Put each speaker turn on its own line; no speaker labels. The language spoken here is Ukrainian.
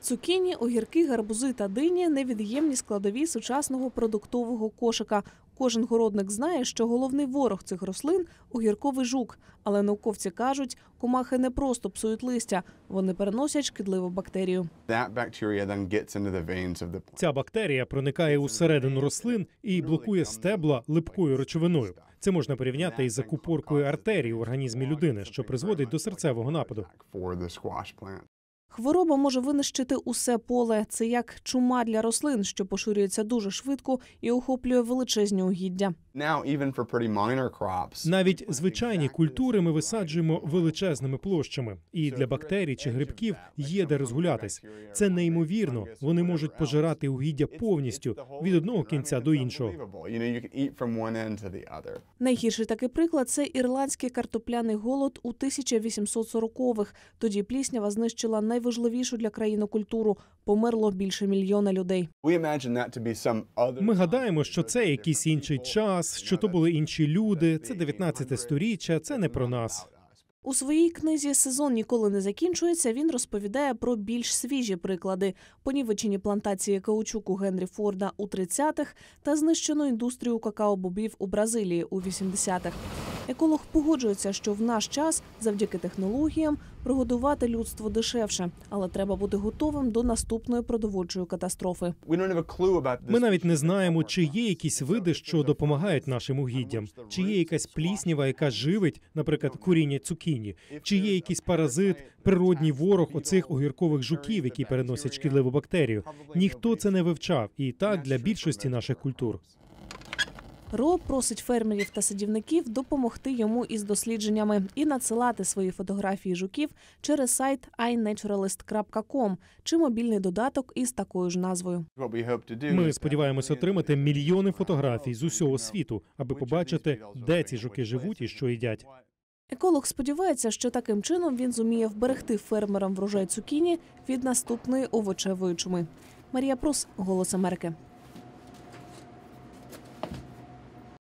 Цукіні, огірки, гарбузи та дині невід'ємні складові сучасного продуктового кошика. Кожен городник знає, що головний ворог цих рослин огірковий жук. Але науковці кажуть, комахи не просто псують листя, вони переносять шкідливу бактерію.
Ця бактерія проникає усередину рослин і блокує стебла липкою речовиною. Це можна порівняти із закупоркою артерій у організмі людини, що призводить до серцевого нападу.
Хвороба може винищити усе поле. Це як чума для рослин, що поширюється дуже швидко і охоплює величезні угіддя.
Навіть звичайні культури ми висаджуємо величезними площами, і для бактерій чи грибків є де розгулятись. Це неймовірно. Вони можуть пожирати угіддя повністю від одного кінця до іншого.
Найгірший такий приклад це ірландський картопляний голод у 1840-х. Тоді пліснява знищила найважливішу для країни культуру. Померло більше мільйона людей.
Ми гадаємо, що це якийсь інший час, що то були інші люди. Це 19 сторіччя. Це не про нас.
У своїй книзі Сезон ніколи не закінчується. Він розповідає про більш свіжі приклади: понівечені плантації каучуку Генрі Форда у 30-х та знищену індустрію какао-бобів у Бразилії у 80-х. Еколог погоджується, що в наш час, завдяки технологіям, прогодувати людство дешевше, але треба бути готовим до наступної продовольчої катастрофи.
Ми навіть не знаємо, чи є якісь види, що допомагають нашим угіддям, чи є якась пліснява, яка живить, наприклад, куріння цукіні, чи є якийсь паразит, природній ворог оцих огіркових жуків, які переносять шкідливу бактерію. Ніхто це не вивчав, і так для більшості наших культур.
Ро просить фермерів та садівників допомогти йому із дослідженнями і надсилати свої фотографії жуків через сайт iNaturalist.com чи мобільний додаток із такою ж назвою.
Ми сподіваємося отримати мільйони фотографій з усього світу, аби побачити, де ці жуки живуть і що їдять.
Еколог сподівається, що таким чином він зуміє вберегти фермерам врожай цукіні від наступної овочевої чуми. Марія Прус, Голос Америки.